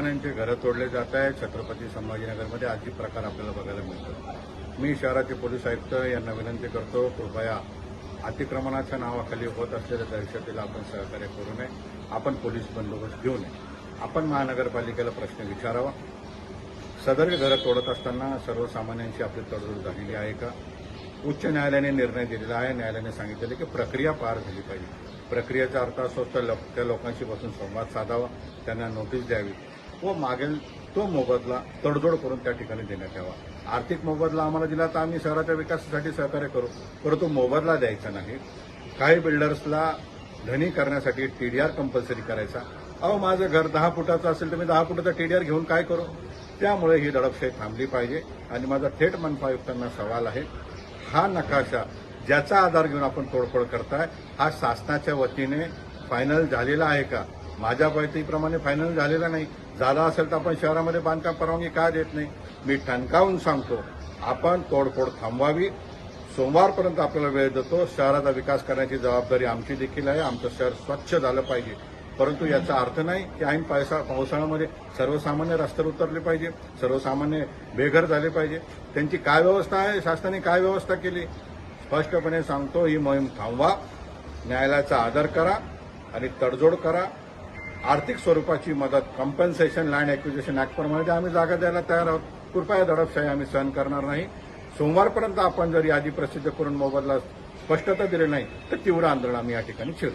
जणांचे घरं तोडले जात आहे छत्रपती संभाजीनगरमध्ये आजही प्रकार आपल्याला बघायला मिळतो मी शहराचे पोलीस आयुक्त यांना विनंती करतो कृपया अतिक्रमणाच्या नावाखाली होत असलेल्या दहशतीला आपण सहकार्य करू नये. आपण पोलीस बंदोबस्त घेऊ नये. आपण महानगरपालिकेला प्रश्न विचारावा. सदर घरं तोडत असताना सर्वसामान्यांची आपली तडजोड झालेली आहे का? उच्च न्यायालयाने निर्णय दिलेला आहे. न्यायालयाने सांगितलेलं की प्रक्रिया पार झाली पाहिजे. प्रक्रियेचा अर्थ असतो त्या लोकांशी बसून संवाद साधावा. त्यांना नोटीस द्यावी. व मागेल तो मोबदला तडजोड करून त्या ठिकाणी देण्यात यावा. आर्थिक मोबदला आम्हाला दिला तर आम्ही शहराच्या विकासासाठी सहकार्य करू. परंतु मोबदला द्यायचा नाही. काही बिल्डर्सला धनी करण्यासाठी टीडीआर कंपल्सरी करायचा. अहो माझं घर दहा फुटाचं असेल तर मी दहा फुटाचा टीडीआर घेऊन काय करू? त्यामुळे ही दडपशाही थांबली पाहिजे. आणि माझा थेट मनपा आयुक्तांना सवाल आहे हा नकाशा ज्याचा आधार घेऊन आपण तोडफोड करताय हा शासनाच्या वतीने फायनल झालेला आहे का? माझ्या बैठकीप्रमाणे फायनल झालेला नाही. झाला असेल तर आपण शहरामध्ये बांधकाम परवानगी का देत नाही? मी ठणकावून सांगतो आपण तोडफोड थांबवावी. सोमवारपर्यंत आपल्याला वेळ देतो. शहराचा विकास करण्याची जबाबदारी आमची देखील आहे. आमचं शहर स्वच्छ झालं पाहिजे. परंतु याचा अर्थ नाही की ऐन पावसा पावसाळ्यामध्ये सर्वसामान्य रस्त्यावर उतरले पाहिजे सर्वसामान्य बेघर झाले पाहिजे. त्यांची काय व्यवस्था आहे? शासनाने काय व्यवस्था केली? स्पष्टपणे सांगतो ही मोहीम थांबवा. न्यायालयाचा आदर करा आणि तडजोड करा. आर्थिक स्वरूपाची मदत कॉम्पन्सेशन लँड एक्विजिशन ऍक्टप्रमाणे आम्ही जागा द्यायला तयार आहोत कृपया दडपशाही आम्ही सहन करणार नाही. सोमवारपर्यंत आपण जर यादी प्रसिद्ध करून मोबदला स्पष्टता दिली नाही तर तीव्र आंदोलन आम्ही या ठिकाणी छेडू